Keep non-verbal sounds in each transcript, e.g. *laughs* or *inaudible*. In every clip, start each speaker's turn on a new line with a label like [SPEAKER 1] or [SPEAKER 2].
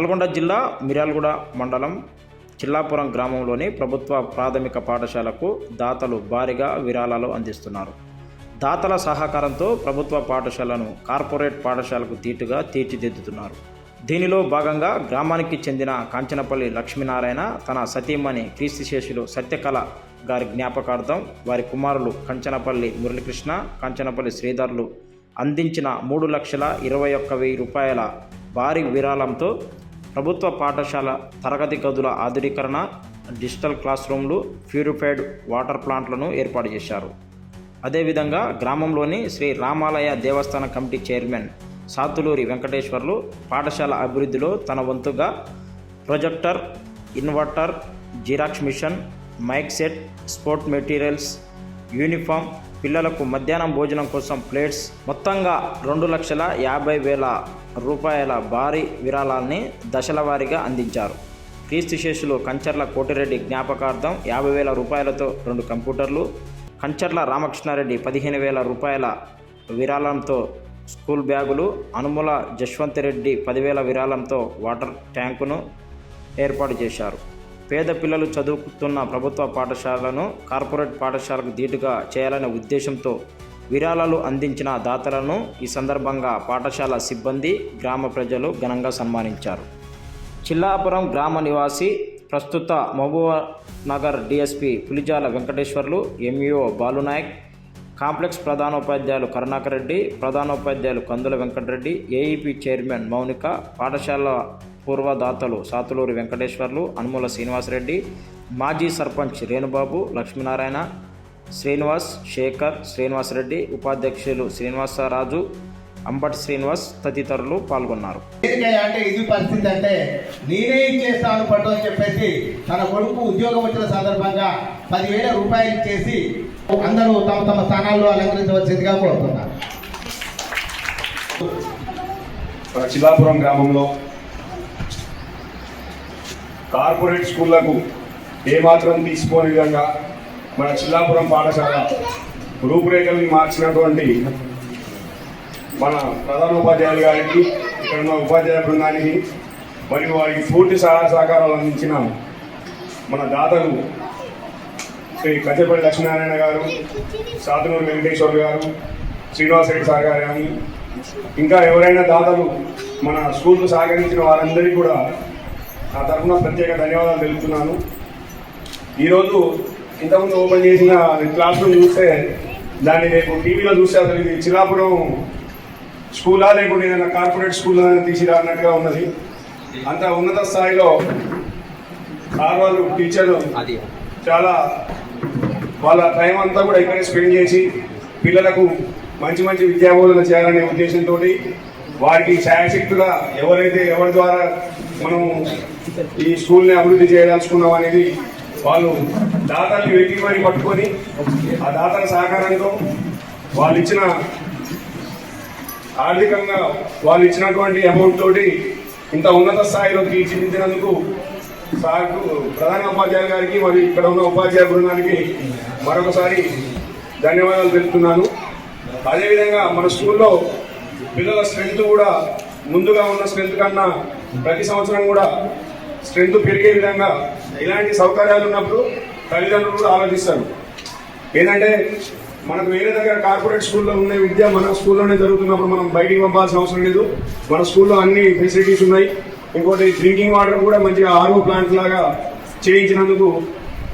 [SPEAKER 1] నల్గొండ జిల్లా మిర్యాలగూడ మండలం చిల్లాపురం గ్రామంలోని ప్రభుత్వ ప్రాథమిక పాఠశాలకు దాతలు భారీగా విరాళాలు అందిస్తున్నారు. దాతల సహకారంతో ప్రభుత్వ పాఠశాలను కార్పొరేట్ పాఠశాలకు తీటుగా తీర్చిదిద్దుతున్నారు. దీనిలో భాగంగా గ్రామానికి చెందిన కాంచనపల్లి లక్ష్మీనారాయణ తన సతీమణి క్రీస్తుశేషులు సత్యకళ గారి జ్ఞాపకార్థం వారి కుమారులు కంచనపల్లి మురళీకృష్ణ కంచనపల్లి శ్రీధర్లు అందించిన మూడు లక్షల ఇరవై ఒక్క వెయ్యి రూపాయల భారీ విరాళంతో ప్రభుత్వ పాఠశాల తరగతి గదుల ఆధునీకరణ డిజిటల్ క్లాస్ రూమ్లు ప్యూరిఫైడ్ వాటర్ ప్లాంట్లను ఏర్పాటు చేశారు. అదేవిధంగా గ్రామంలోని శ్రీ రామాలయ దేవస్థాన కమిటీ చైర్మన్ సాతులూరి వెంకటేశ్వర్లు పాఠశాల అభివృద్ధిలో తన వంతుగా projector inverter xerox machine mike set sport materials uniform పిల్లలకు మధ్యాహ్నం భోజనం కోసం ప్లేట్స్ మొత్తంగా రెండు లక్షల యాభై వేల రూపాయల భారీ విరాళాల్ని దశల వారీగా అందించారు. క్రీస్తు శేషులు కంచర్ల కోటిరెడ్డి జ్ఞాపకార్థం యాభై వేల రూపాయలతో రెండు కంప్యూటర్లు కంచర్ల రామకృష్ణారెడ్డి పదిహేను వేల రూపాయల విరాళంతో స్కూల్ బ్యాగులు అనుముల జశ్వంత్ రెడ్డి పదివేల విరాళంతో వాటర్ ట్యాంకును ఏర్పాటు చేశారు. పేద పిల్లలు చదువుతున్న ప్రభుత్వ పాఠశాలను కార్పొరేట్ పాఠశాలకు ధీటుగా చేయాలనే ఉద్దేశంతో విరాళాలు అందించిన దాతలను ఈ సందర్భంగా పాఠశాల సిబ్బంది గ్రామ ప్రజలు ఘనంగా సన్మానించారు. చిల్లాపురం గ్రామ నివాసి ప్రస్తుత Mahabubnagar DSP Pulijala Venkateswarlu MEO Balunayak complex ప్రధానోపాధ్యాయులు కరుణాకర్ రెడ్డి ప్రధానోపాధ్యాయులు కందుల వెంకటరెడ్డి ఏఈపీ చైర్మన్ మౌనిక పాఠశాల పూర్వదాతలు సాతులూరి వెంకటేశ్వర్లు అనుమూల శ్రీనివాసరెడ్డి మాజీ సర్పంచ్ రేణుబాబు లక్ష్మీనారాయణ శ్రీనివాస్ శేఖర్ శ్రీనివాసరెడ్డి ఉపాధ్యక్షులు శ్రీనివాసరాజు అంబటి శ్రీనివాస్ తదితరులు పాల్గొన్నారు.
[SPEAKER 2] అంటే ఇది పరిస్థితి అంటే నేనే ఇచ్చేస్తాను పట్టు అని చెప్పేసి తన కొడుకు ఉద్యోగం వచ్చిన సందర్భంగా పదివేల రూపాయలు ఇచ్చేసి అందరూ తమ తమ స్థానాల్లో అలంకరించవలసిందిగా కోరుతున్నారు.
[SPEAKER 3] చిల్లాపురం గ్రామంలో కార్పొరేట్ స్కూళ్ళకు ఏమాత్రం తీసుకోని విధంగా మన చిల్లాపురం పాఠశాల రూపురేఖల్ని మార్చినటువంటి మన ప్రధానోపాధ్యాయులు గారికి ఇక్కడ ఉన్న ఉపాధ్యాయ బృందానికి మరియు వారికి పూర్తి సహాయ సహకారాలు అందించిన మన దాతలు శ్రీ కచ్చపల్లి లక్ష్మీనారాయణ గారు సాతునూరు వెంకటేశ్వర్ గారు శ్రీనివాసరెడ్డి సార్ గారు కానీ ఇంకా ఎవరైనా దాతలు మన స్కూల్కు సహకరించిన వారందరికీ కూడా నా తరఫున ప్రత్యేక ధన్యవాదాలు తెలుపుతున్నాను. ఈరోజు ఇంతకుముందు ఓపెన్ చేసిన క్లాస్ రూమ్ చూస్తే దాన్ని రేపు టీవీలో చూస్తే అసలు ఇది చిలాపురం స్కూలా లేకుంటే ఏదైనా కార్పొరేట్ స్కూల్ తీసిరా అన్నట్టుగా ఉన్నది. అంత ఉన్నత స్థాయిలో సార్ వాళ్ళు టీచర్లు చాలా వాళ్ళ టైం అంతా కూడా ఇక్కడే స్పెండ్ చేసి పిల్లలకు మంచి మంచి విద్యాబోధన చేయాలనే ఉద్దేశంతో వారికి ఛాయశక్తుగా ఎవరైతే ఎవరి ద్వారా మనం ఈ స్కూల్ని అభివృద్ధి చేయదలుచుకున్నాం అనేది వాళ్ళు దాతల్ని వెతికి మరి పట్టుకొని ఆ దాతల సహకారంతో వాళ్ళు ఇచ్చిన ఆర్థికంగా వాళ్ళు ఇచ్చినటువంటి అమౌంట్ తోటి ఇంత ఉన్నత స్థాయిలో తీర్చిదిద్దినందుకు సార్కు ప్రధాన ఉపాధ్యాయులు గారికి మరియు ఇక్కడ ఉన్న ఉపాధ్యాయ బృందానికి మరొకసారి ధన్యవాదాలు తెలుపుతున్నాను. అదేవిధంగా మన స్కూల్లో పిల్లల స్ట్రెంత్ కూడా ముందుగా ఉన్న స్ట్రెంత్ కన్నా ప్రతి సంవత్సరం కూడా స్ట్రెంత్ పెరిగే విధంగా ఇలాంటి సౌకర్యాలు ఉన్నప్పుడు తల్లిదండ్రులు కూడా ఆలోచిస్తారు. ఏంటంటే మనకు వేరే దగ్గర కార్పొరేట్ స్కూల్లో ఉన్న విద్య మన స్కూల్లోనే జరుగుతున్నప్పుడు మనం బయటికి పంపాల్సిన అవసరం లేదు. మన స్కూల్లో అన్ని ఫెసిలిటీస్ ఉన్నాయి. ఇంకోటి డ్రింకింగ్ వాటర్ కూడా మంచిగా ఆర్ఓ ప్లాంట్ లాగా చేయించినందుకు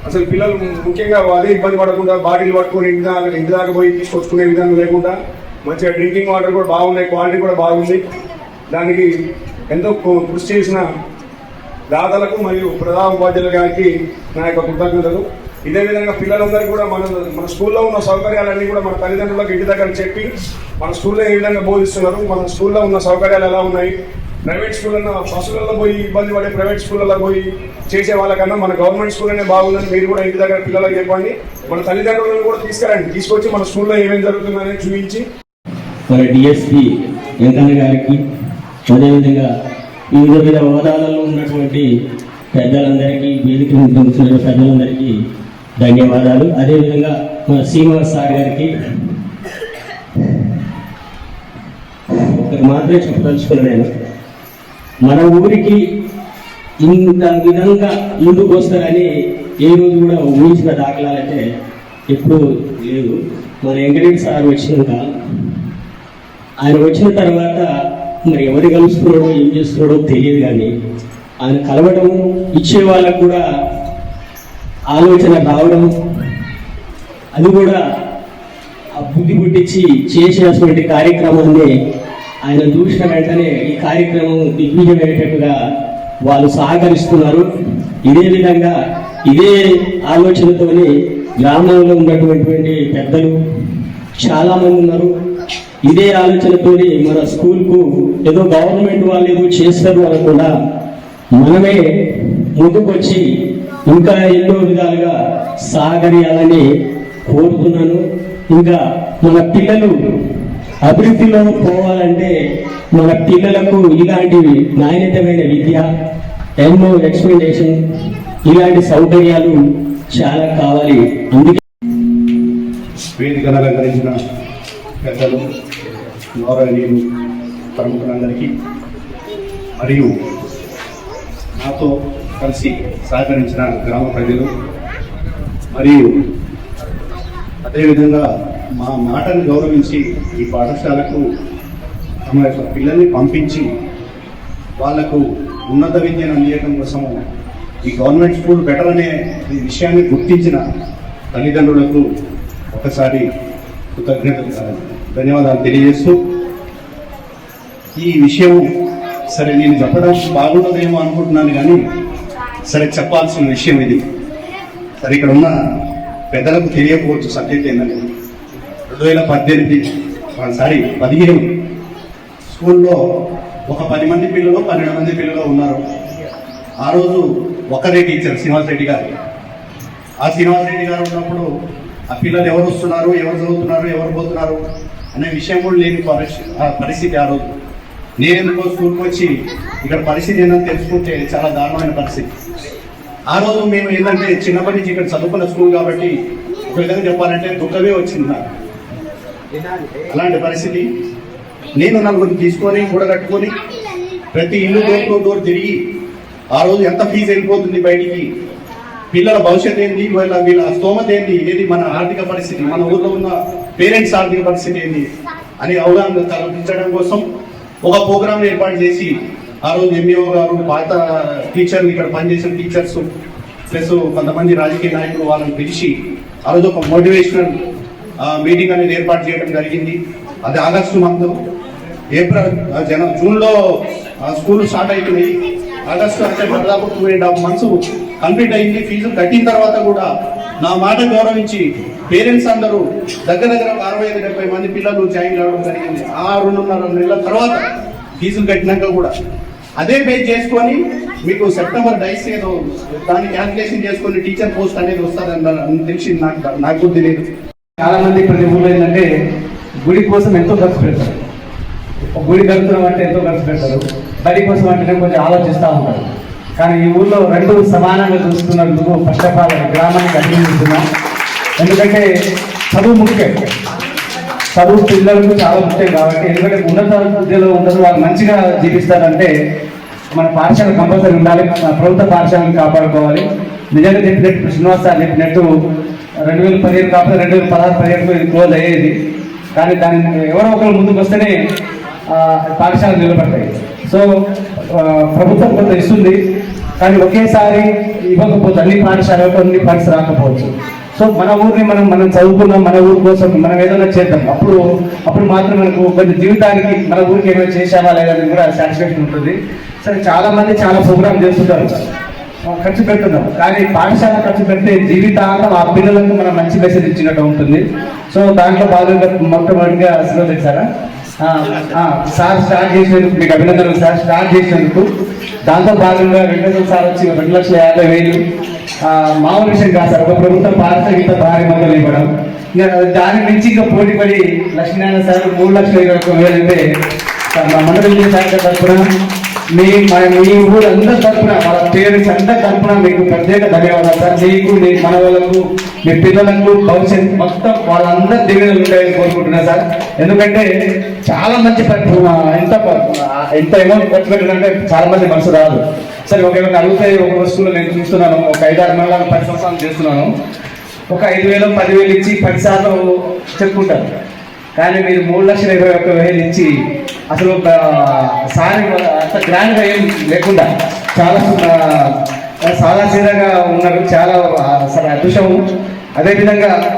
[SPEAKER 3] అసలు పిల్లలు ముఖ్యంగా అదే ఇబ్బంది పడకుండా బాటిల్ పట్టుకొని ఇంటి దాకా ఇంటి దాకా పోయి తీసుకొచ్చుకునే విధానం లేకుండా మంచిగా డ్రింకింగ్ వాటర్ కూడా బాగున్నాయి క్వాలిటీ కూడా బాగుంది. దానికి ఎంతో కృషి చేసిన దాతలకు మరియు ప్రధాన ఉపాధ్యాయులు గారికి నా యొక్క కృతజ్ఞతలు. ఇదే విధంగా పిల్లలందరికీ కూడా మన మన స్కూల్లో ఉన్న సౌకర్యాలన్నీ కూడా మన తల్లిదండ్రులకు ఇంటి దగ్గర చెప్పి మన స్కూల్లో ఏ విధంగా బోధిస్తున్నారు మన స్కూల్లో ఉన్న సౌకర్యాలు ఎలా ఉన్నాయి ప్రైవేట్ స్కూళ్ళలో బస్సులలో పోయి ఇబ్బంది పడే ప్రైవేట్ స్కూళ్ళలో పోయి చేసే వాళ్ళకన్నా మన గవర్నమెంట్ స్కూల్లోనే బాగుందని మీరు కూడా ఇంటి దగ్గర పిల్లలకు చెప్పండి. మన తల్లిదండ్రులను కూడా తీసుకురండి. తీసుకొచ్చి మన స్కూల్లో ఏమేమి జరుగుతుందని చూపించి.
[SPEAKER 4] మరి డిఎస్పి వెంకన్న గారికి అదేవిధంగా వివిధ వివిధ హోదాలలో ఉన్నటువంటి పెద్దలందరికీ వేదిక ఉంటున్న పెద్దలందరికీ ధన్యవాదాలు. అదేవిధంగా మన శ్రీనివాస్ సార్ గారికి ఒకటి మాత్రమే చెప్పదలుచుకున్నాను నేను. మన ఊరికి ఇంత విధంగా ముందుకు వస్తారని ఏ రోజు కూడా ఊహించిన దాఖలాలైతే ఎప్పుడూ లేదు మన వెంకటరెడ్డి సార్ వచ్చినాక ఆయన వచ్చిన తర్వాత మరి ఎవరు కలుస్తున్నాడో ఏం చేస్తున్నాడో తెలియదు కానీ ఆయన కలవడం ఇచ్చే వాళ్ళకు కూడా ఆలోచన రావడం అది కూడా ఆ బుద్ధి పుట్టించి చేసేటువంటి కార్యక్రమాన్ని ఆయన చూసిన వెంటనే ఈ కార్యక్రమం దిగ్విజయమయ్యేటట్టుగా వాళ్ళు సహకరిస్తున్నారు. ఇదే విధంగా ఇదే ఆలోచనతోని గ్రామంలో ఉన్నటువంటి పెద్దలు చాలామంది ఉన్నారు. ఇదే ఆలోచనతోని మన స్కూల్కు ఏదో గవర్నమెంట్ వాళ్ళు ఏదో చేస్తారు అనకుండా మనమే ముందుకొచ్చి ఇంకా ఎన్నో విధాలుగా సాగరియాలని కోరుతున్నాను. ఇంకా మన పిల్లలు అభివృద్ధిలో పోవాలంటే మన పిల్లలకు ఇలాంటి నాణ్యతమైన విద్య ఎన్నో ఎక్స్ప్లెనేషన్ ఇలాంటి సౌకర్యాలు చాలా కావాలి. అందుకే
[SPEAKER 5] వేదికను అలంకరించిన పెద్దలు గౌరవనీయులు ప్రముఖులందరికీ మరియు నాతో కలిసి సహకరించిన గ్రామ ప్రజలు మరియు అదేవిధంగా మా మాటను గౌరవించి ఈ పాఠశాలకు తమ యొక్క పిల్లల్ని పంపించి వాళ్ళకు ఉన్నత విద్యను అందించడం కోసము ఈ గవర్నమెంట్ స్కూల్ బెటర్ అనే ఈ విషయాన్ని గుర్తించిన తల్లిదండ్రులకు ఒకసారి కృతజ్ఞతలు ధన్యవాదాలు తెలియజేస్తూ ఈ విషయం సరే నేను చెప్పడం బాగుంటుందేమో అనుకుంటున్నాను కానీ సరే చెప్పాల్సిన విషయం ఇది. సరే ఇక్కడ ఉన్న పెద్దలకు తెలియకపోవచ్చు సబ్జెక్ట్ ఏంటంటే. రెండు వేల పద్దెనిమిది సారీ పదిహేను. స్కూల్లో ఒక పది మంది పిల్లలు పన్నెండు మంది పిల్లలు ఉన్నారు. ఆ రోజు ఒకరే టీచర్ శ్రీనివాస్ రెడ్డి గారు. ఆ శ్రీనివాస్ రెడ్డి గారు ఉన్నప్పుడు ఆ పిల్లలు ఎవరు వస్తున్నారు ఎవరు చదువుతున్నారు ఎవరు పోతున్నారు? అనే విషయం కూడా లేని పరిస్థితి ఆ పరిస్థితి ఆ రోజు. నేను ఎందుకో స్కూల్కి వచ్చి ఇక్కడ పరిస్థితి ఏంటని తెలుసుకుంటే చాలా దారుణమైన పరిస్థితి. ఆ రోజు మేము ఏంటంటే చిన్నప్పటి నుంచి ఇక్కడ చదువుకున్న స్కూల్ కాబట్టి ఒక విధంగా చెప్పాలంటే దుఃఖమే వచ్చింది నాకు. అలాంటి పరిస్థితి. నేను నలుగురు తీసుకొని కూడగట్టుకొని ప్రతి ఇల్లు డోర్ డోర్ తిరిగి ఆ రోజు ఎంత ఫీజు వెళ్ళిపోతుంది బయటికి? పిల్లల భవిష్యత్ ఏంటి వీళ్ళ వీళ్ళ స్తోమత ఏంది? ఏది మన ఆర్థిక పరిస్థితి. మన ఊర్లో ఉన్న పేరెంట్స్ ఆర్థిక పరిస్థితి ఏంటి అని అవగాహన కల్పించడం కోసం ఒక ప్రోగ్రామ్ ఏర్పాటు చేసి ఆ రోజు ఎంఈఓ గారు పాత టీచర్లు ఇక్కడ పనిచేసిన టీచర్స్ ప్లస్ కొంతమంది రాజకీయ నాయకులు వాళ్ళని పిలిచి ఆ రోజు ఒక మోటివేషనల్ మీటింగ్ అనేది ఏర్పాటు చేయడం జరిగింది. అది ఆగస్టు మంత్ ఏప్రిల్ జన జూన్లో స్కూల్ స్టార్ట్ అయిపోయినాయి ఆగస్టు అంటే దాదాపు two and half months complete అయింది. ఫీజు కట్టిన తర్వాత కూడా నా మాట గౌరవించి పేరెంట్స్ అందరూ దగ్గర దగ్గర అరవై ఐదు డెబ్బై మంది పిల్లలు జాయిన్ కావడం జరిగింది. ఆ రెండున్నర నెలల తర్వాత ఫీజులు కట్టినాక కూడా. అదే బేస్ చేసుకొని మీకు సెప్టెంబర్ డైస్ ఏదో దాన్ని క్యాల్కులేషన్ చేసుకొని టీచర్ పోస్ట్ అనేది వస్తుందని తెలిసింది నాకు నాకు కూడా తెలియదు.
[SPEAKER 6] చాలా మంది ప్రతి ఊళ్ళో ఏంటంటే గుడి కోసం ఎంతో ఖర్చు పెడతారు. గుడి కడుతున్నాం అంటే ఎంతో ఖర్చు పెడతారు. బడి కోసం అంటే కొంచెం ఆలోచిస్తూ ఉంటారు కానీ ఈ ఊళ్ళో రెండు సమానంగా చూస్తున్నందుకు ఫస్ట్ ఆఫ్ ఆల్ గ్రామానికి అభినందిస్తున్నాం. ఎందుకంటే చదువు ముఖ్యం. చదువు పిల్లలకు చాలా ముఖ్యం కాబట్టి ఎందుకంటే ఉన్నత విద్యలో ఉండదు వాళ్ళు మంచిగా జీవిస్తారంటే మన పాఠశాల కంపల్సరీ ఉండాలి మన ప్రభుత్వ పాఠశాలను కాపాడుకోవాలి. నిజంగా చెప్పినట్టు శ్రీనివాస్ సార్ చెప్పినట్టు రెండు వేల పదిహేను కాకపోతే రెండు వేల పదహారు పదిహేను ఇది క్లోజ్ అయ్యేది. కానీ దాన్ని ఎవరో ఒకరు ముందుకు వస్తేనే పాఠశాలలు నిలబడతాయి. సో ప్రభుత్వం కొంత ఇస్తుంది కానీ ఒకేసారి ఇవ్వకపోతే అన్ని పాఠశాలలకు అన్ని ఫండ్స్ రాకపోవచ్చు. సో మన ఊరిని మనం మనం చదువుకున్నాం మన ఊరి కోసం మనం ఏదైనా చేద్దాం. అప్పుడు అప్పుడు మాత్రం మనకు కొంచెం జీవితానికి మన ఊరికి ఏమైనా చేసామా లేదని కూడా సాటిస్ఫాక్షన్ ఉంటుంది. సరే చాలా మంది చాలా ప్రోగ్రామ్ చేస్తుంటారు. ఖర్చు పెడుతున్నాం కానీ పాఠశాల ఖర్చు పెడితే జీవితాంతం ఆ పిల్లలకు మనం మంచి మెసేజ్ ఇచ్చినట్టు ఉంటుంది. సో దాంట్లో భాగంగా మొట్టమొదటిగా శ్రోత సారా సార్ స్టార్ట్ చేసినందుకు మీకు అభినందనలు. సార్ స్టార్ట్ చేసినందుకు దాంతో భాగంగా వెంకటేశ్వర సార్ వచ్చి రెండు లక్షల యాభై వేలు. మామూలు విషయం కాదు సార్. ఒక ప్రభుత్వం పాఠశాల గీత భారీ మొదలు ఇవ్వడం. దాని నుంచి ఇంకా పోటీ పడి లక్ష్మీనారాయణ సార్ మూడు లక్షల ఇరవై ఒక్క వేలు అంటే మా మండలి శాఖ తరఫున మీ మీ ఊరు అందరి తరఫున వాళ్ళ పేరెంట్స్ అందరి తరఫున మీకు ప్రత్యేక ధన్యవాదాలు సార్. మీకు మీ మనవలకు మీ పిల్లలకు భవిష్యత్ మొత్తం వాళ్ళందరి దిగులు ఉంటాయని కోరుకుంటున్నా సార్. ఎందుకంటే చాలా మంచి ఎంత ఎంత అమౌంట్ ఖర్చు పెట్టాలంటే చాలా మంది మనసు రాదు. సరే ఒకవేళ అడిగితే ఒక వస్తువులు నేను చూస్తున్నాను. ఒక ఐదారు నెలల పది సంవత్సరాలు చేస్తున్నాను. ఒక ఐదు వేలు పదివేలు ఇచ్చి పది శాతం చెప్పుకుంటారు. కానీ మీరు మూడు లక్షల ఇరవై ఒక్క వేలు ఇచ్చి అసలు ఒక సారి అంత గ్రాండ్గా ఏం లేకుండా చాలా ఆ, సాదాసీదాగా ఉన్నారు చాలా అసలు అదృష్టం. అదేవిధంగా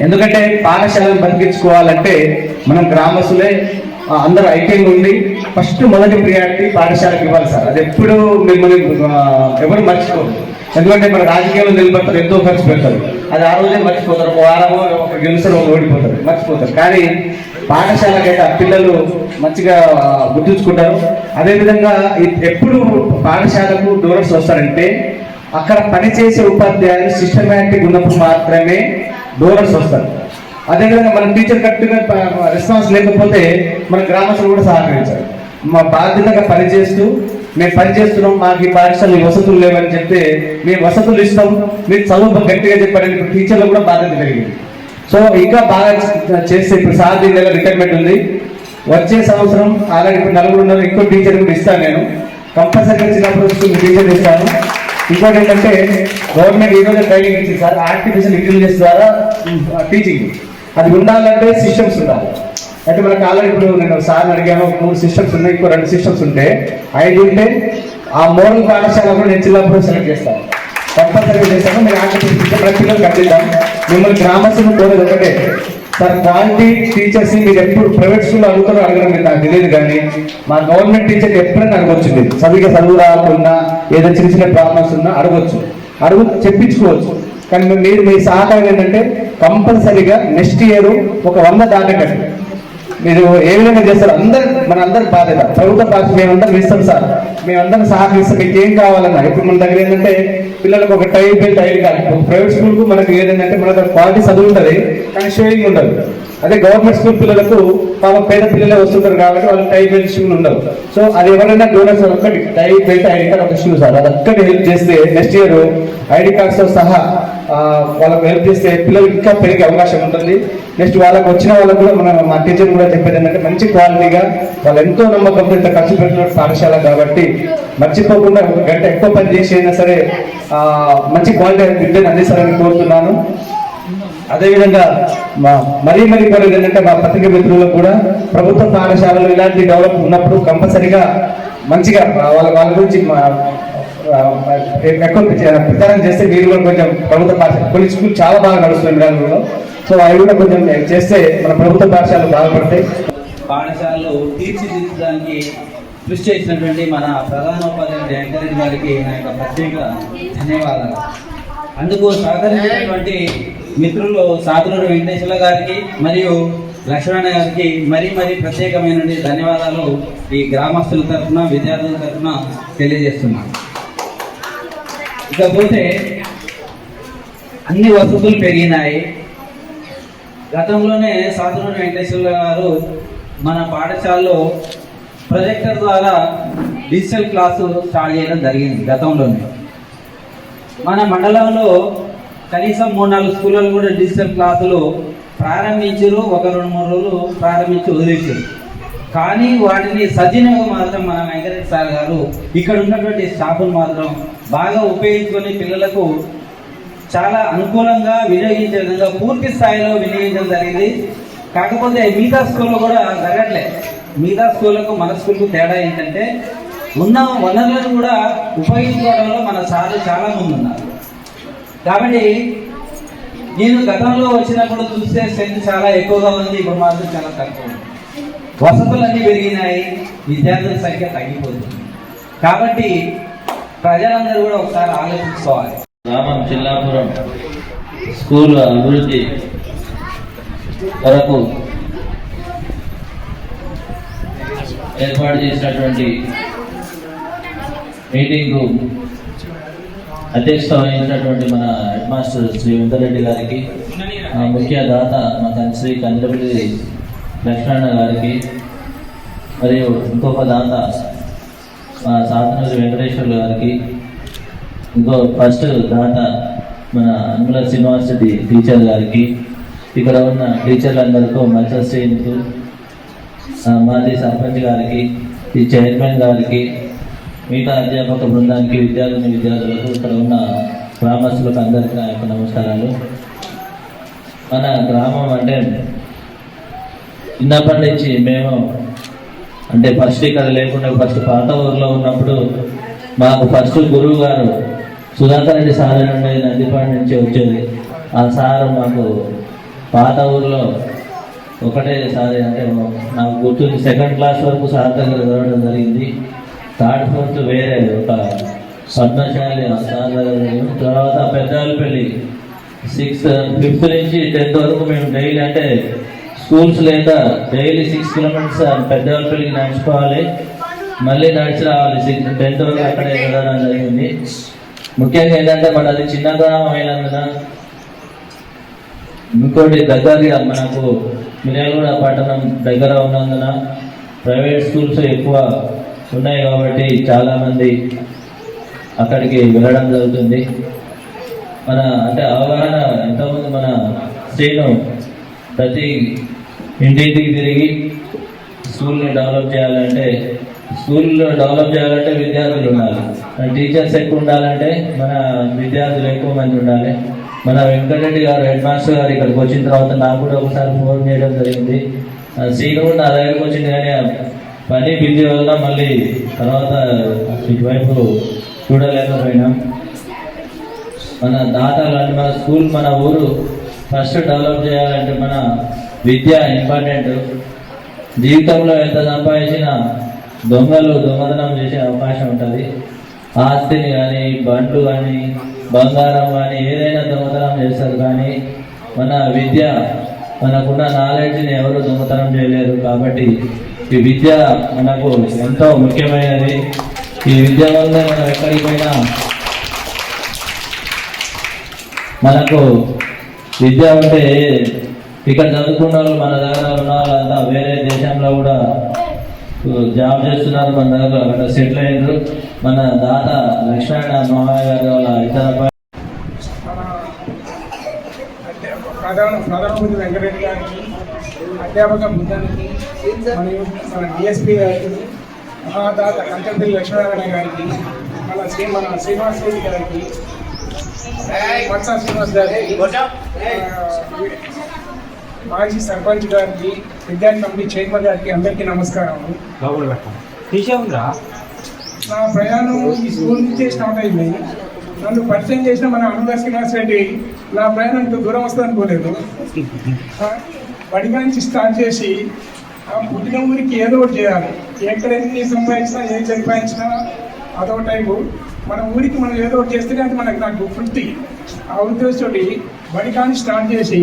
[SPEAKER 6] ఎందుకంటే పాఠశాలను బతికించుకోవాలంటే మనం గ్రామస్తులే అందరూ ఐక్యంగా ఉండి ఫస్ట్ మొదటి ప్రియారిటీ పాఠశాలకు ఇవ్వాలి సార్. అది ఎప్పుడు మిమ్మల్ని ఎవరు మర్చిపోరు. ఎందుకంటే మన రాజకీయంలో నిలబడతారు ఎంతో ఖర్చు పెడతారు. అది ఆ రోజే మర్చిపోతారు. ఒక వారమో ఒక గెలుసరో ఒక ఓడిపోతారు. మర్చిపోతారు. కానీ పాఠశాలకైతే ఆ పిల్లలు మంచిగా గుర్తుంచుకుంటారు. అదేవిధంగా ఎప్పుడు పాఠశాలకు డోనర్స్ వస్తారంటే అక్కడ పనిచేసే ఉపాధ్యాయులు సిస్టమేటిక్ ఉన్నప్పుడు మాత్రమే డోనర్స్ వస్తారు. అదేవిధంగా మన టీచర్ కరెక్ట్గా రెస్పాన్స్ లేకపోతే మన గ్రామస్తులు కూడా సహకరించారు. మా బాధ్యతగా పనిచేస్తూ మేము పని చేస్తున్నాం మాకు ఈ పాఠశాల వసతులు లేవని చెప్తే మేము వసతులు ఇస్తాం మీరు చదువు గట్టిగా చెప్పారని టీచర్లు కూడా బాధ్యత కలిగింది. సో ఇంకా బాగా చేస్తే ఇప్పుడు సార్ దీని దగ్గర రిటైర్మెంట్ ఉంది. వచ్చే సంవత్సరం అలాగే ఇప్పుడు నలుగురు ఉన్నారు ఇంకో టీచర్ కూడా ఇస్తాను నేను. కంపల్సరీగా చిన్నప్పుడు టీచర్ ఇస్తాను. ఇంకోటి ఏంటంటే గవర్నమెంట్ ఈ రోజు ట్రైనింగ్ ఇచ్చింది సార్? ఆర్టిఫిషియల్ ఇంటెలిజెన్స్ ద్వారా టీచింగ్ అది ఉండాలంటే సిస్టమ్స్ ఉండాలి. అంటే మనకు ఆల్రెడీ ఇప్పుడు నేను సార్ అడిగాను ఒక మూడు సిస్టమ్స్ ఉన్నాయి ఇంకో రెండు సిస్టమ్స్ ఉంటే ఐదు ఉంటే ఆ మోడల్ పాఠశాల కూడా నేను చిన్నప్పుడు సెలెక్ట్ చేస్తాను కంపల్సరీగా చేస్తాను మీరు ఆర్టిఫిషియల్ సిస్టమ్ కట్టిద్దాం మిమ్మల్ని గ్రామస్తులు కోరేది ఒకటే సార్ క్వాలిటీ టీచర్స్ మీరు ఎప్పుడు ప్రైవేట్ స్కూల్లో అడుగుతారో అడగడం మీకు నాకు తెలియదు కానీ మా గవర్నమెంట్ టీచర్ ఎప్పుడైనా అడగొచ్చు మీరు. చదివిగా చదువు రాకుండా ఏదో చిన్న చిన్న ప్రాబ్లమ్స్ ఉన్నా అడగొచ్చు. అడుగు చెప్పించుకోవచ్చు. కానీ మీరు మీ సహకారం ఏంటంటే కంపల్సరీగా నెక్స్ట్ ఇయర్ ఒక వంద దాటకండి మీరు ఏ విధంగా చేస్తారు? అందరు మన అందరి బాధ్యత. ప్రభుత్వ బాధ్యత మేమందరం ఇస్తాం సార్. మేమందరం సహకరిస్తాం. మీకు ఏం కావాలన్నా. ఇప్పుడు మన దగ్గర ఏంటంటే పిల్లలకు ఒక tie belt ID card private స్కూల్కు మనకి ఏదంటే మన దగ్గర క్వాలిటీ చదువు ఉంటుంది. కానీ షేరింగ్ ఉండదు. అదే గవర్నమెంట్ స్కూల్ పిల్లలకు పాపం పేద పిల్లలే వస్తుంటారు కాబట్టి వాళ్ళు టై బెల్ట్ షూ ఉండవు. సో అది ఎవరైనా డోనర్స్ ఒక్కటి టై బెల్ట్ ఐడి కార్డ్ ఒక షూ సార్. అది ఒక్కటి హెల్ప్ చేస్తే నెక్స్ట్ ఇయర్ ఐడి కార్డ్స్తో సహా వాళ్ళకు హెల్ప్ చేస్తే పిల్లలు ఇంకా పెరిగే అవకాశం ఉంటుంది. నెక్స్ట్ వాళ్ళకి వచ్చిన వాళ్ళకు కూడా మన మా టీచర్ కూడా చెప్పేది ఏంటంటే మంచి క్వాలిటీగా వాళ్ళు ఎంతో నమ్మకంతో ఇంత ఖర్చు పెట్టిన పాఠశాల కాబట్టి మర్చిపోకుండా ఒక గంట ఎక్కువ పని చేసి అయినా సరే మంచి క్వాలిటీ విద్యను అందిస్తారని కోరుతున్నాను. అదేవిధంగా మా మరీ మరీ కోరేది ఏంటంటే మా పత్రిక మిత్రులకు కూడా ప్రభుత్వ పాఠశాలలు ఇలాంటి డెవలప్ ఉన్నప్పుడు కంపల్సరిగా మంచిగా వాళ్ళ వాళ్ళ గురించి ఎక్కువ ప్రచారం చేస్తే మీరు కూడా కొంచెం ప్రభుత్వ పాఠశాల కొన్ని స్కూల్ చాలా బాగా నడుస్తుంది గ్రామంలో సో అవి కూడా కొంచెం చేస్తే మన ప్రభుత్వ పాఠశాలలు బాగుపడతాయి.
[SPEAKER 7] పాఠశాలలు తీర్చిదిద్దడానికి కృషి చేసినటువంటి మన ప్రధానోపాధ్యాయుడు వెంకరెడ్డి గారికి నా యొక్క ప్రత్యేక ధన్యవాదాలు. అందుకు సహకరించినటువంటి మిత్రులు సాతులూరు వెంకటేశ్వర గారికి మరియు లక్ష్మణ గారికి మరీ మరీ ప్రత్యేకమైన ధన్యవాదాలు ఈ గ్రామస్తుల తరఫున విద్యార్థుల తరఫున తెలియజేస్తున్నాను. ఇకపోతే అన్ని వసతులు పెరిగినాయి. గతంలోనే సాధువుడు వెంకటేశ్వర గారు మన పాఠశాలలో ప్రొజెక్టర్ ద్వారా డిజిటల్ క్లాసు స్టార్ట్ చేయడం జరిగింది గతంలోనే. మన మండలంలో కనీసం మూడు నాలుగు స్కూళ్ళలో కూడా డిజిటల్ క్లాసులు ప్రారంభించారు. ఒక రెండు మూడు రోజులు ప్రారంభించి వదిలేసారు కానీ వాటిని సజీనంగా మాత్రం మన వెంకటేశ్వర సార్ గారు ఇక్కడ ఉన్నటువంటి స్టాఫ్ను మాత్రం బాగా ఉపయోగించుకొని పిల్లలకు చాలా అనుకూలంగా వినియోగించే విధంగా పూర్తి స్థాయిలో వినియోగించడం జరిగింది. కాకపోతే మిగతా స్కూల్లో కూడా జరగట్లేదు మిగతా స్కూళ్ళకు మన స్కూల్కు తేడా ఏంటంటే ఉన్న వనరులను కూడా ఉపయోగించుకోవడంలో మన సార్లు చాలా మంది ఉన్నారు. కాబట్టి నేను గతంలో వచ్చినప్పుడు చూస్తే స్ట్రెంత్ చాలా ఎక్కువగా ఉంది ఇప్పుడు మాత్రం చాలా తక్కువ ఉంది. వసతులన్నీ పెరిగినాయి విద్యార్థుల సంఖ్య తగ్గిపోతుంది కాబట్టి ప్రజలందరూ కూడా ఒకసారి ఆలోచించుకోవాలి.
[SPEAKER 8] గ్రామం చిల్లాపురం స్కూల్ అభివృద్ధి కొరకు ఏర్పాటు చేసినటువంటి మీటింగ్ అధ్యక్షత వహించినటువంటి మన హెడ్ మాస్టర్ శ్రీ వెంకరెడ్డి గారికి ఆ ముఖ్య దాత మా శ్రీ కందిరపల్లి లక్ష్మణ గారికి మరియు ఇంకొక దాత మా సాతనూరి వెంకటేశ్వర్ గారికి ఇంకో ఫస్ట్ దాత మన అనుమల శ్రీనివాస్ రెడ్డి టీచర్ గారికి ఇక్కడ ఉన్న టీచర్లందరికీ మంచి శ్రేణికు మాజీ సర్పంచ్ గారికి ఈ చైర్మన్ గారికి మిగతా అధ్యాపక బృందానికి విద్యార్థిని విద్యార్థులకు ఇక్కడ ఉన్న గ్రామస్తులకు అందరికీ నా యొక్క నమస్కారాలు. మన గ్రామం అంటే చిన్నప్పటి నుంచి మేము అంటే ఫస్ట్ ఇక్కడ లేకుండా ఫస్ట్ పాత ఊర్లో ఉన్నప్పుడు మాకు ఫస్ట్ గురువు గారు సుధాకర్ రెడ్డి సార్ అని ఉండేది నుంచి వచ్చేది. ఆ సార్ మాకు పాత ఊర్లో ఒకటే సార్ అంటే నాకు గుర్తుంది. సెకండ్ క్లాస్ వరకు సార్ దగ్గర చదవడం జరిగింది. థర్డ్ ఫోర్త్ వేరే ఒక పద్మశాలి ఆ తర్వాత పెద్దవాళ్ళపల్లి సిక్స్త్ ఫిఫ్త్ నుంచి టెన్త్ వరకు మేము డైలీ అంటే స్కూల్స్ లేక డైలీ సిక్స్ కిలోమీటర్స్ పెద్దవాళ్ళపల్లికి నడుచుకోవాలి. మళ్ళీ నడిచి రావాలి. సిక్స్ టెన్త్ వరకు అక్కడే వెళ్ళడం జరిగింది. ముఖ్యంగా ఏంటంటే మనది చిన్న గ్రామం అయినందున ఇంకోటి దగ్గరగా మనకు మిర్యాలగూడ పట్టణం దగ్గర ఉన్నందున ప్రైవేట్ స్కూల్స్ ఎక్కువ ఉన్నాయి కాబట్టి చాలామంది అక్కడికి వెళ్ళడం జరుగుతుంది. మన అంటే అవగాహన ఎంతోమంది మన స్త్రీను ప్రతి ఇంటింటికి తిరిగి స్కూల్ని డెవలప్ చేయాలంటే స్కూల్లో డెవలప్ చేయాలంటే విద్యార్థులు ఉండాలి. టీచర్స్ ఎక్కువ ఉండాలంటే మన విద్యార్థులు ఎక్కువ మంది ఉండాలి. మన వెంకటరెడ్డి గారు హెడ్ మాస్టర్ గారు ఇక్కడికి వచ్చిన తర్వాత నాకు కూడా ఒకసారి ఫోన్ చేయడం జరిగింది. ఆ సీను కూడా నా దగ్గరకు వచ్చింది కానీ పని బిజీ వల్ల మళ్ళీ తర్వాత ఇటువైపు చూడలేకపోయినాం మన దాతలు అంటే మన స్కూల్ మన ఊరు ఫస్ట్ డెవలప్ చేయాలంటే మన విద్య ఇంపార్టెంట్. జీవితంలో ఎంత సంపాదించినా దొంగలు దొంగతనం చేసే అవకాశం ఉంటుంది. ఆస్తిని కానీ బండ్లు కానీ బంగారం కానీ ఏదైనా దొంగతనం చేస్తారు కానీ మన విద్య మనకున్న నాలెడ్జ్ని ఎవరు దొంగతనం చేయలేరు. కాబట్టి ఈ విద్య మనకు ఎంతో ముఖ్యమైనది. ఈ విద్య వల్ల మనం ఎక్కడికి పోయినా మనకు విద్య ఉంటే ఇక్కడ చదువుకున్న వాళ్ళు మన దగ్గర ఉన్న వాళ్ళంతా వేరే దేశంలో కూడా జాబ్ చేస్తున్నారు. మన దగ్గర అక్కడ సెటిల్ అయ్యారు మన దాత లక్ష్మణ మహారాయ గారి వాళ్ళ ఇతర
[SPEAKER 9] ప్రధాన ప్రధానమంత్రి వెంకటరెడ్డి గారికి అధ్యాపక బృందానికి మరియు మన డిఎస్పీ గారికి మహాదాత కంచంపల్లి లక్ష్మీనారాయణ గారికి మన శ్రీ మన శ్రీనివాస్ రెడ్డి గారికి శ్రీనివాస్ గారికి ఆ, మాజీ సర్పంచ్ గారికి విద్యార్థి కమిటీ చైర్మన్ గారికి అందరికీ నమస్కారం. నా ప్రయాణం ఈ స్కూల్ నుంచే స్టార్ట్ అయింది. నన్ను పరిచయం చేసిన మన అనుగా శ్రీనివాస్ రెడ్డి నా ప్రయాణం ఇంత దూరం వస్తుంది *laughs* బడి నుంచి స్టార్ట్ చేసి ఆ పుట్టిన ఊరికి ఏదో ఒకటి చేయాలి. ఎక్కడ ఎన్ని సంపాదించినా ఏం సంపాదించినా అదో టైపు. మన ఊరికి మనం ఏదో ఒకటి చేస్తే అది మనకు నాకు వృత్తి. ఆ ఉద్దేశంతో బడికాన్ని స్టార్ట్ చేసి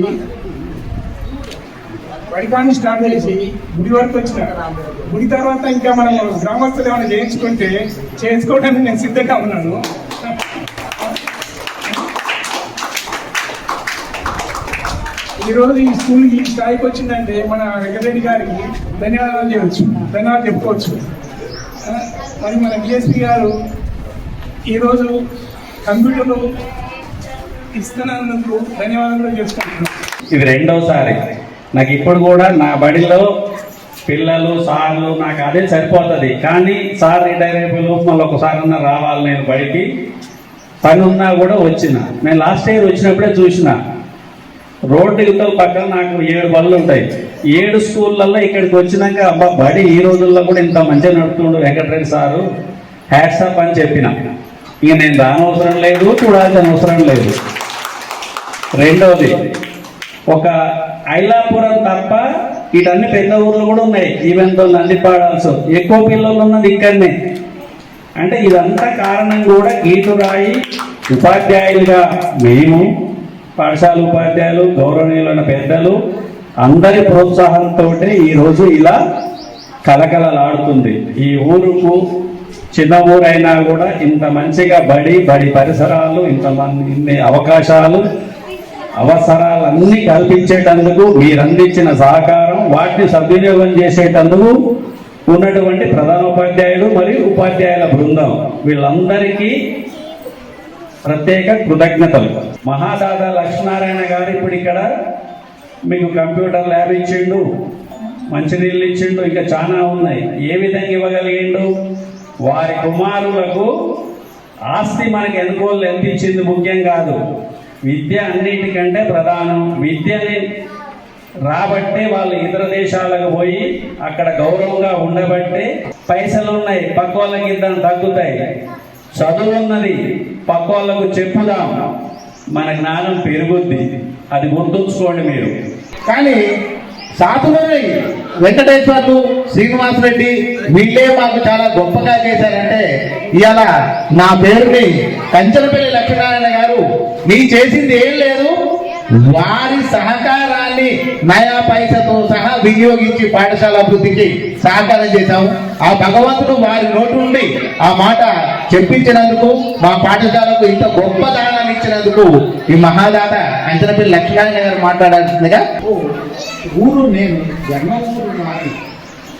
[SPEAKER 9] బడికాన్ని స్టార్ట్ చేసి గుడి వరకు వచ్చిన గుడి తర్వాత ఇంకా మనం గ్రామస్తులు ఏమైనా చేయించుకుంటే చేసుకోవడానికి నేను సిద్ధంగా ఉన్నాను. ఈరోజు ఈ స్కూల్ ఈ స్థాయికి వచ్చిందంటే మన వెంకటరెడ్డి గారికి ధన్యవాదాలు చేయవచ్చు ధన్యవాదాలు చెప్పుకోవచ్చు. మరి మన డిఎస్పీ గారు ఈరోజు కంప్యూటర్లు ఇస్తున్నందుకు ధన్యవాదాలు చేసుకుంటున్నాను
[SPEAKER 10] ఇది రెండోసారి. నాకు ఇప్పుడు కూడా నా బడిలో పిల్లలు సార్లు నాకు అదే సరిపోతుంది. కానీ సార్ రిటైర్ అయిపోయి లోపు మళ్ళీ ఒకసారి అన్న రావాలి నేను బడికి. పని ఉన్నా కూడా వచ్చిన. నేను లాస్ట్ ఇయర్ వచ్చినప్పుడే చూసిన. రోడ్డు యువతల పక్కన నాకు ఏడు బళ్ళు ఉంటాయి. ఏడు స్కూళ్ళల్లో ఇక్కడికి వచ్చినాక అబ్బా బడి ఈ రోజుల్లో కూడా ఇంత మంచిగా నడుపుతుండు వెంకటరెడ్డి సారు. హ్యాట్సాప్ అని చెప్పిన. ఇక నేను రానవసరం లేదు చూడాల్సిన అవసరం లేదు. రెండవది ఒక ఐలాపురం తప్ప వీటన్ని పెద్ద ఊర్లు కూడా ఉన్నాయి. ఈవెన్ నందిపాడాల్సి. ఎక్కువ పిల్లలు ఉన్నది ఇక్కడనే. అంటే ఇదంతా కారణం కూడా గీతురాయి ఉపాధ్యాయులుగా మేము పాఠశాల ఉపాధ్యాయులు గౌరవనీయులైన పెద్దలు అందరి ప్రోత్సాహంతో ఈరోజు ఇలా కలకలలాడుతుంది. ఈ ఊరుకు చిన్న ఊరైనా కూడా ఇంత మంచిగా బడి బడి పరిసరాలు ఇంతమంది ఇన్ని అవకాశాలు అవసరాలన్నీ కల్పించేటందుకు మీరు అందించిన సహకారం వాటిని సద్వినియోగం చేసేటందుకు ఉన్నటువంటి ప్రధానోపాధ్యాయులు మరియు ఉపాధ్యాయుల బృందం. వీళ్ళందరికీ ప్రత్యేక కృతజ్ఞతలు. మహాదాదా లక్ష్మీనారాయణ గారు ఇప్పుడు ఇక్కడ మీకు కంప్యూటర్ ల్యాబ్ ఇచ్చిండు మంచినీళ్ళు ఇచ్చిండు ఇంకా చాలా ఉన్నాయి. ఏ విధంగా ఇవ్వగలిగిండు? వారి కుమారులకు ఆస్తి మనకి ఎన్నుకోలు ఎంత ఇచ్చింది ముఖ్యం కాదు. విద్య అన్నిటికంటే ప్రధానం. విద్యని రాబట్టే వాళ్ళు ఇతర దేశాలకు పోయి అక్కడ గౌరవంగా ఉండబట్టే పైసలు ఉన్నాయి పక్క వాళ్ళకి ఇద్దరు తగ్గుతాయి. చదువు ఉన్నది పక్క వాళ్ళకు చెప్పుదాం. మన జ్ఞానం పెరుగుద్ది. అది గుర్తుంచుకోండి మీరు.
[SPEAKER 2] కానీ సాధువుని వెంకటేశ్వర్లు శ్రీనివాసరెడ్డి వీళ్ళే మాకు చాలా గొప్పగా చేశారంటే ఇవాళ నా పేరుని కంచనపల్లి లక్ష్మీనారాయణ గారు నీ చేసింది ఏం లేదు? వారి సహకారాన్ని నయా పైసతో సహా వినియోగించి పాఠశాల అభివృద్ధికి సహకారం చేశాము. ఆ భగవంతుడు వారి నోటి నుండి ఆ మాట చెప్పించినందుకు మా పాఠశాలకు ఇంత గొప్ప దానాన్ని ఇచ్చినందుకు ఈ మహాదాత కంచనపల్లి లక్ష్మీనారాయణ గారు మాట్లాడాల్సిందిగా.
[SPEAKER 11] ఊరు నేను జన్మ ఊరు నాది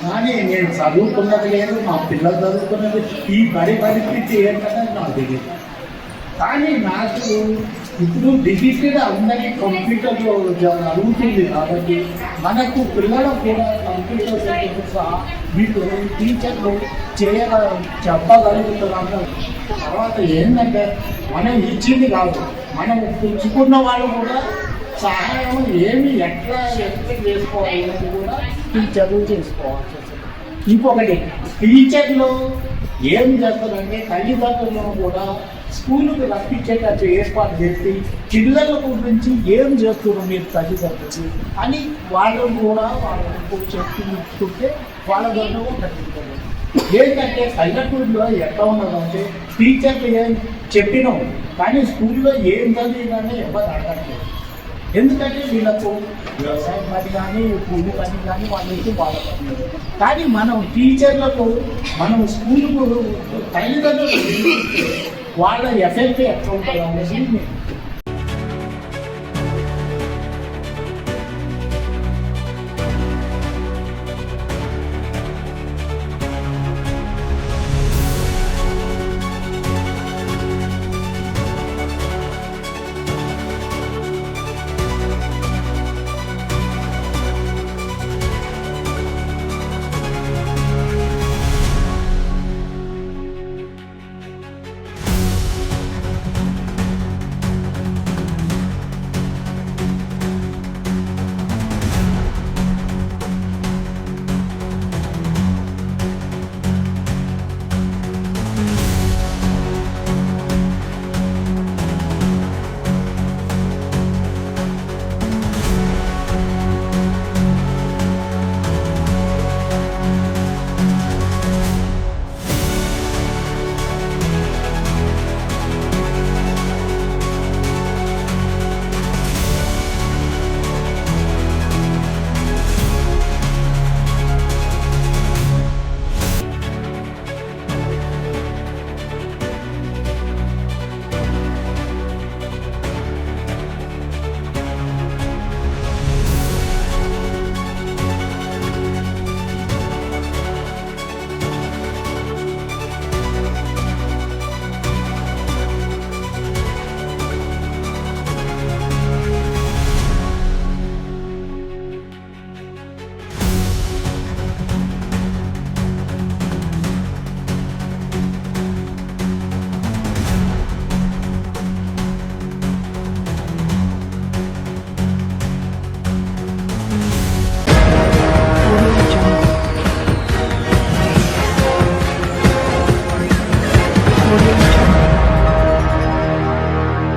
[SPEAKER 11] కానీ నేను చదువుకున్నది లేదు మా పిల్లలు చదువుకున్నది. ఈ బడి పరిస్థితి ఏంటనేది నాకు తెలియదు. కానీ నాకు ఇప్పుడు డిజిటల్ అందరికీ కంప్యూటర్లో జరుగుతుంది కాబట్టి మనకు పిల్లలకు కూడా కంప్యూటర్ సహా వీళ్ళు టీచర్లు చేయగ చెప్పగలుగుతున్నారు. తర్వాత ఏంటంటే మనం ఇచ్చింది కాదు. మనం పుచ్చుకున్న వాళ్ళు కూడా సహాయం ఏమి ఎట్లా ఎట్లా చేసుకోవాలి అనేది కూడా టీచర్లు చేసుకోవాల్సి ఇంకొకటి టీచర్లు ఏం చేస్తారంటే తల్లిదండ్రులను కూడా స్కూల్కి రప్పించేటట్టు ఏర్పాటు చేసి పిల్లల గురించి ఏం చేస్తున్నారు మీరు తల్లిదండ్రులు అని వాళ్ళు కూడా వాళ్ళకు చెప్తుంటే వాళ్ళ ద్వారా కట్టించారు ఏంటంటే పల్లెటూరులో ఎట్లా ఉన్నదంటే టీచర్లు ఏం చెప్పినాం కానీ స్కూల్లో ఏం చదివిందని ఎవరు అడగట్లేదు ఎందుకంటే వీళ్ళకు వ్యవసాయం పని కానీ కూలి పని కానీ వాళ్ళకి వాళ్ళ పని కానీ మనం టీచర్లకు మనం స్కూల్కు తల్లిదండ్రులు వాళ్ళ ఎఫెక్ట్ ఎట్లా ఉంటుంది అనేది